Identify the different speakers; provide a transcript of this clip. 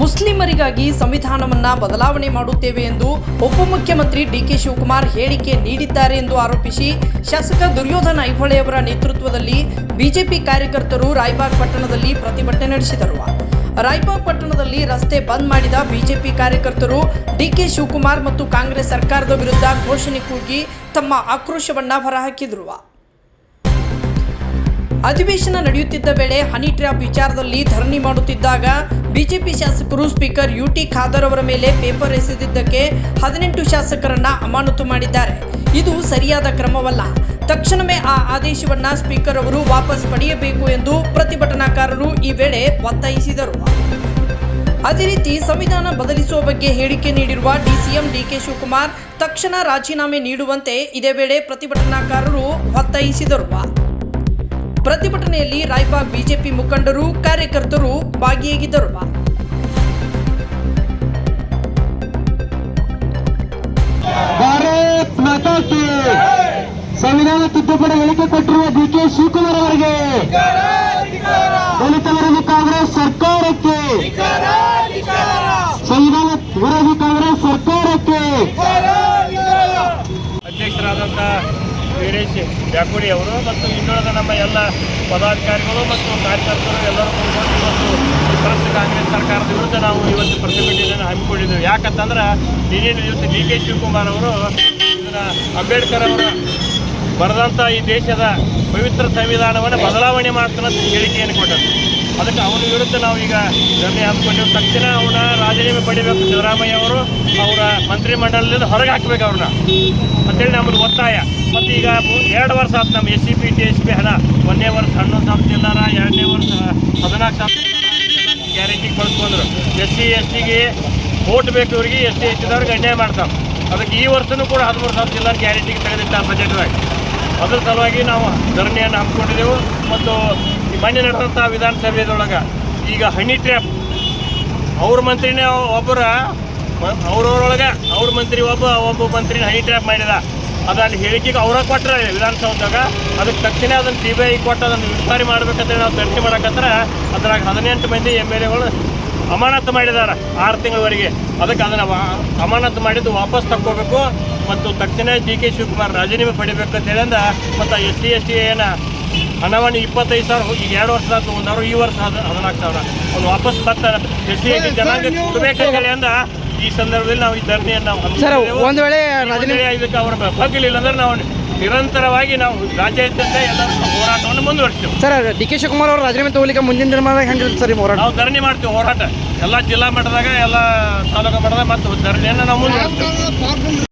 Speaker 1: ಮುಸ್ಲಿಮರಿಗಾಗಿ ಸಂವಿಧಾನವನ್ನ ಬದಲಾವಣೆ ಮಾಡುತ್ತೇವೆ ಎಂದು ಉಪಮುಖ್ಯಮಂತ್ರಿ ಡಿಕೆ ಶಿವಕುಮಾರ್ ಹೇಳಿಕೆ ನೀಡಿದ್ದಾರೆ ಎಂದು ಆರೋಪಿಸಿ ಶಾಸಕ ದುರ್ಯೋಧನ ಐಹೊಳೆಯವರ ನೇತೃತ್ವದಲ್ಲಿ ಬಿಜೆಪಿ ಕಾರ್ಯಕರ್ತರು ರಾಯಬಾಗ್ ಪಟ್ಟಣದಲ್ಲಿ ಪ್ರತಿಭಟನೆ ನಡೆಸಿದರು. ರಾಯಬಾಗ್ ಪಟ್ಟಣದಲ್ಲಿ ರಸ್ತೆ ಬಂದ್ ಮಾಡಿದ ಬಿಜೆಪಿ ಕಾರ್ಯಕರ್ತರು ಡಿಕೆ ಶಿವಕುಮಾರ್ ಮತ್ತು ಕಾಂಗ್ರೆಸ್ ಸರ್ಕಾರದ ವಿರುದ್ಧ ಘೋಷಣೆ ಕೂಗಿ ತಮ್ಮ ಆಕ್ರೋಶವನ್ನ ಹೊರಹಾಕಿದ್ರು. ಅಧಿವೇಶನ ನಡೆಯುತ್ತಿದ್ದ ವೇಳೆ ಹನಿ ಟ್ರ್ಯಾಪ್ ವಿಚಾರದಲ್ಲಿ ಧರಣಿ ಮಾಡುತ್ತಿದ್ದಾಗ ಬಿಜೆಪಿ ಶಾಸಕರು ಸ್ಪೀಕರ್ ಯು ಟಿ ಖಾದರ್ ಅವರ ಮೇಲೆ ಪೇಪರ್ ಎಸೆದಿದ್ದಕ್ಕೆ ಹದಿನೆಂಟು ಶಾಸಕರನ್ನ ಅಮಾನತು ಮಾಡಿದ್ದಾರೆ. ಇದು ಸರಿಯಾದ ಕ್ರಮವಲ್ಲ. ತಕ್ಷಣವೇ ಆ ಆದೇಶವನ್ನ ಸ್ಪೀಕರ್ ಅವರು ವಾಪಸ್ ಪಡೆಯಬೇಕು ಎಂದು ಪ್ರತಿಭಟನಾಕಾರರು ಈ ವೇಳೆ ಒತ್ತಾಯಿಸಿದರು. ಅದೇ ರೀತಿ ಸಂವಿಧಾನ ಬದಲಿಸುವ ಬಗ್ಗೆ ಹೇಳಿಕೆ ನೀಡಿರುವ ಡಿಸಿಎಂ ಡಿಕೆ ಶಿವಕುಮಾರ್ ತಕ್ಷಣ ರಾಜೀನಾಮೆ ನೀಡುವಂತೆ ಇದೇ ವೇಳೆ ಪ್ರತಿಭಟನಾಕಾರರು ಒತ್ತಾಯಿಸಿದರು. ಪ್ರತಿಭಟನೆಯಲ್ಲಿ ರಾಯಬಾಗ್ ಬಿಜೆಪಿ ಮುಖಂಡರು ಕಾರ್ಯಕರ್ತರು ಭಾಗಿಯಾಗಿದ್ದರು.
Speaker 2: ಸಂವಿಧಾನ ತಿದ್ದುಪಡಿ ಹೇಳಿಕೆ ಕೊಟ್ಟಿರುವ ಡಿ ಕೆ ಶಿವಕುಮಾರ್ ಅವರಿಗೆ ದಲಿತ ವಿರೋಧಿ ಕಾಂಗ್ರೆಸ್ ಸರ್ಕಾರಕ್ಕೆ ಸಂವಿಧಾನ ವಿರೋಧಿ ಕಾಂಗ್ರೆಸ್ ಸರ್ಕಾರಕ್ಕೆ
Speaker 3: ಅಧ್ಯಕ್ಷರಾದಂಥ ವೀರೇಶ್ ಜಾಕೋಡಿ ಅವರು ಮತ್ತು ಇನ್ನುಳಿದ ನಮ್ಮ ಎಲ್ಲ ಪದಾಧಿಕಾರಿಗಳು ಮತ್ತು ಕಾರ್ಯಕರ್ತರು ಎಲ್ಲರೂ ಮತ್ತು ಇವತ್ತು ಭ್ರಷ್ಟ ಕಾಂಗ್ರೆಸ್ ಸರ್ಕಾರದ ವಿರುದ್ಧ ನಾವು ಇವತ್ತು ಪ್ರತಿಭಟನೆಯನ್ನು ಹಮ್ಮಿಕೊಂಡಿದ್ದೇವೆ. ಯಾಕಂತಂದ್ರೆ ನಿನ್ನೆ ದಿವಸ ಡಿ ಕೆ ಶಿವಕುಮಾರ್ ಅವರು ಇದನ್ನ ಅಂಬೇಡ್ಕರ್ ಅವರು ಬರೆದಂಥ ಈ ದೇಶದ ಪವಿತ್ರ ಸಂವಿಧಾನವನ್ನು ಬದಲಾವಣೆ ಮಾಡ್ತಾನೆ ಅಂತ ಹೇಳಿಕೆಯನ್ನು ಕೊಟ್ಟರು. ಅದಕ್ಕೆ ಅವನ ವಿರುದ್ಧ ನಾವು ಈಗ ಧರಣಿ ಹಮ್ಮಿಕೊಂಡಿವಿ ತಕ್ಷಣ ಅವನ ರಾಜೀನಾಮೆ ಪಡಿಬೇಕು ಸಿದ್ದರಾಮಯ್ಯ ಅವರು. ಅವರ ಮಂತ್ರಿಮಂಡಲದಿಂದ ಹೊರಗೆ ಹಾಕಬೇಕು ಅವ್ರನ್ನ. ಅಂತೇಳಿ ನಮ್ಮದು ಒತ್ತಾಯ. ಮತ್ತು ಈಗ ಎರಡು ವರ್ಷ ಆಯ್ತು ನಮ್ಮ S C P, T S P ಹಣ. ಒಂದನೇ ವರ್ಷ ಹನ್ನೊಂದು ಸಾವಿರ ಚಿಲ್ಲರ, ಎರಡನೇ ವರ್ಷ ಹದಿನಾಲ್ಕು ಸಾವಿರ ಗ್ಯಾರಂಟಿ ಕಳ್ಸ್ಕೊಂಡ್ರು ಎಸ್ ಸಿ, ಎಸ್ ಟಿಗೆ ಓಟ್ ಬೇಕು ಇವರಿಗೆ, ಎಸ್ ಸಿ, ಎಸ್ ಟಿದವ್ರಿಗೆ ಅನ್ಯಾಯ ಮಾಡ್ತಾವೆ ಅದಕ್ಕೆ ಈ ವರ್ಷನೂ ಕೂಡ ಹದಿಮೂರು ಸಾವಿರ ಚಿಲ್ಲರ ಗ್ಯಾರಂಟಿಗೆ ತೆಗೆದಿಟ್ಟ ಬಜೆಟ್ದಾಗ ಅದ್ರ ಸಲುವಾಗಿ ನಾವು ಧರಣಿಯನ್ನು ಹಮ್ಮಿಕೊಂಡಿದ್ದೆವು ಮತ್ತು ಮೊನ್ನೆ ನಡೆದಂಥ ವಿಧಾನಸಭೆದೊಳಗೆ ಈಗ ಹನಿ ಟ್ರ್ಯಾಪ್ ಅವ್ರ ಮಂತ್ರಿನೇ ಒಬ್ಬರ ಅವ್ರವ್ರೊಳಗೆ ಅವ್ರ ಮಂತ್ರಿ ಒಬ್ಬ ಒಬ್ಬ ಮಂತ್ರಿನ ಹನಿ ಟ್ರ್ಯಾಪ್ ಮಾಡಿದ. ಅದನ್ನು ಹೇಳಿಕೆಗೆ ಅವರ ಕೊಟ್ಟರೆ ವಿಧಾನಸೌಧದಾಗ. ಅದಕ್ಕೆ ತಕ್ಷಣ ಅದನ್ನು ಸಿ ಬಿ ಐ ಕೊಟ್ಟು ಅದನ್ನು ವಿಚಾರಣೆ ಮಾಡ್ಬೇಕಂತೇಳಿ ನಾವು ತನಿಖೆ ಮಾಡಕತ್ರ ಅದ್ರಾಗ ಹದಿನೆಂಟು ಮಂದಿ ಎಂ ಎಲ್ ಎಗಳು ಅಮಾನತು ಮಾಡಿದ್ದಾರೆ ಆರು ತಿಂಗಳವರೆಗೆ. ಅದಕ್ಕೆ ಅದನ್ನು ಅಮಾನತು ಮಾಡಿದ್ದು ವಾಪಸ್ ತಕ್ಕೋಬೇಕು. ಮತ್ತು ತಕ್ಷಣ ಡಿ ಕೆ ಶಿವಕುಮಾರ್ ರಾಜೀನಾಮೆ ಪಡಿಬೇಕು ಅಂತ ಹೇಳಿಂದ, ಮತ್ತು ಎಸ್ ಸಿ, ಎಸ್ ಟಿ ಏನ ಹಣವನ್ನು ಇಪ್ಪತ್ತೈದು ಸಾವಿರ ಹೋಗಿ ಎರಡು ವರ್ಷ ಆಯ್ತು ಒಂದು ಅವರು ಈ ವರ್ಷ ಹದ- ಹದಿನಾಲ್ಕು ಸಾವಿರ. ಅವ್ನು ವಾಪಸ್ ಬರ್ತಾರೆ ಎಸ್ ಸಿ ಜನಾಂಗ ಕೊಡಬೇಕಂತೇಳಿ ಅಂದ ಈ ಸಂದರ್ಭದಲ್ಲಿ ನಾವು ಈ ಧರಣಿಯನ್ನು ನಾವು.
Speaker 4: ಒಂದ್ ವೇಳೆ
Speaker 3: ಇದಕ್ಕೆ ಅವರ ಬಗ್ಗಲಿಲ್ಲ ಅಂದ್ರೆ ನಾವು ನಿರಂತರವಾಗಿ ನಾವು ರಾಜ್ಯಾದ್ಯಂತ ಎಲ್ಲ ಹೋರಾಟವನ್ನು ಮುಂದುವರಿಸ್ತೇವೆ.
Speaker 4: ಸರ್ ಡಿ ಕೆ ಶಿವಕುಮಾರ್ ಅವರು ರಾಜೀನಾಮೆ ತಗೊಳ್ಳಿಕ್ಕೆ ಮುಂದಿನ ದಿನಮಾನದಾಗ ಹೆಂಗಿರುತ್ತೆ ಸರ್ ಹೋರಾಟ?
Speaker 3: ನಾವು ಧರಣಿ ಮಾಡ್ತೀವಿ ಹೋರಾಟ. ಎಲ್ಲ ಜಿಲ್ಲಾ ಮಟ್ಟದಾಗ ಎಲ್ಲ ತಾಲೂಕು ಮಟ್ಟದಾಗ ಮತ್ತು ಧರಣಿಯನ್ನು ನಾವು ಮುಂದುವರಿಸ್ತೇವೆ.